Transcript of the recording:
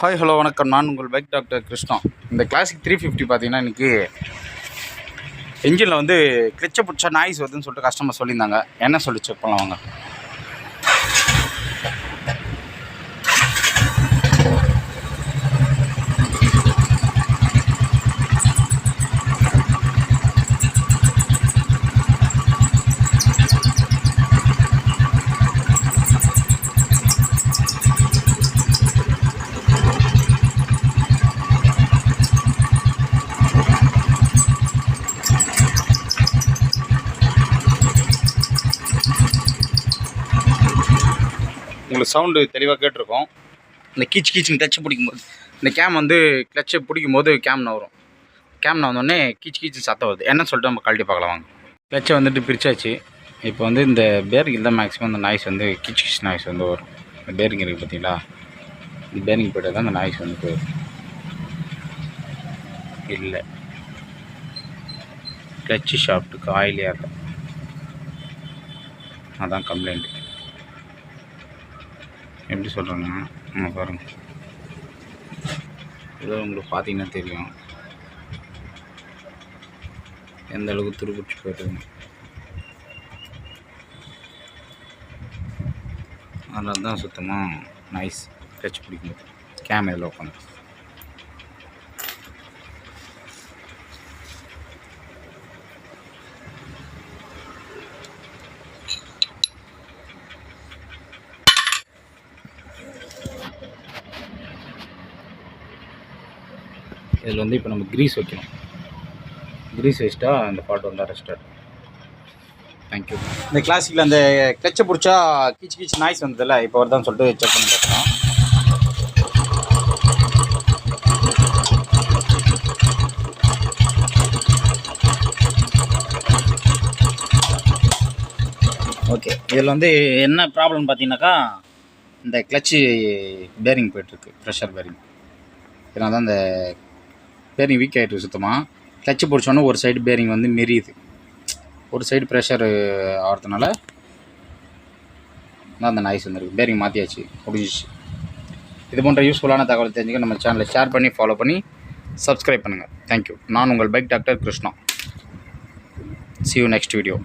Hi hello வணக்கம். நான் உங்கள் பைக் டாக்டர் கிருஷ்ணா. இந்த கிளாசிக் த்ரீ ஃபிஃப்டி பார்த்தீங்கன்னா இன்றைக்கி என்ஜினில் வந்து கிளிச்ச பிடிச்சா நாய்ஸ் வருதுன்னு சொல்லிட்டு கஸ்டமர் சொல்லியிருந்தாங்க. என்ன சொல்லி செக் பண்ணலாம் வாங்க. உங்களுக்கு சவுண்டு தெளிவாக கேட்டிருக்கோம். இந்த கீச் கீச்சுன்னு கிளச்சை பிடிக்கும்போது இந்த கேம் வந்து கிளச்சை பிடிக்கும் போது வரும். கேம்னா கேம் கீச் கீச்சு சத்தம் வருது. என்ன சொல்லிட்டு நம்ம கழட்டி பார்க்கலாம் வாங்க. கிளச்சை வந்துட்டு பிரிச்சாச்சு. இப்போ வந்து இந்த பேரிங்கில் தான் மேக்ஸிமம் இந்த நாய்ஸ் வந்து கீச் கீச் நாய்ஸ் வந்து வரும். இந்த பேரிங் இருக்குது பார்த்தீங்களா? இந்த பேரிங் போய்ட்டு தான் அந்த நாய்ஸ் வந்து போயிடும். இல்லை. கிளச்சு ஷாஃப்ட்டுக்கு ஆயிலியாக இருக்கும். அதான் கம்ப்ளைண்ட் எப்படி சொல்கிறேன்னா நம்ம பாருங்கள் ஏதோ உங்களுக்கு பார்த்தீங்கன்னா தெரியும். எந்த அளவுக்கு துருப்பிடிச்சு போயிட்டுருங்க அதனால தான் சுத்தமாக நைஸ் டச் பிடிக்கும் கேமராவில் உட்காந்து இதில் வந்து இப்போ நம்ம க்ரீஸ் வைக்கணும். க்ரீஸ் வச்சிட்டா அந்த பாட்டு வந்து ரெஸ்டார்ட் தேங்க்யூ இந்த கிளாசிக்கில் அந்த கிளச்சை பிடிச்சா கீச் கீச் நாய்ஸ் வந்ததில்ல இப்போ வருதான்னு சொல்லிட்டு செக் பண்ணி பார்க்கலாம் ஓகே இதில் வந்து என்ன ப்ராப்ளம் பார்த்தீங்கன்னாக்கா இந்த கிளச்சு பேரிங் போயிட்டுருக்கு ப்ரெஷர் பேரிங் ஏன்னா தான் இந்த பேரிங் வீக் ஆகிட்டு சுத்தமாக கிளச்சு பிடிச்சோன்னே ஒரு சைடு பேரிங் வந்து மெரியுது. ஒரு சைடு ப்ரெஷர் ஆகிறதுனால தான் அந்த நாய்ஸ் வந்துருக்கு. பேரிங் மாற்றியாச்சு முடிஞ்சிச்சு. இது போன்ற யூஸ்ஃபுல்லான தகவல் தெரிஞ்சுக்க நம்ம சேனலை ஷேர் பண்ணி ஃபாலோ பண்ணி சப்ஸ்கிரைப் பண்ணுங்கள் தேங்க்யூ நான் உங்கள் bike doctor Krishna. See you next video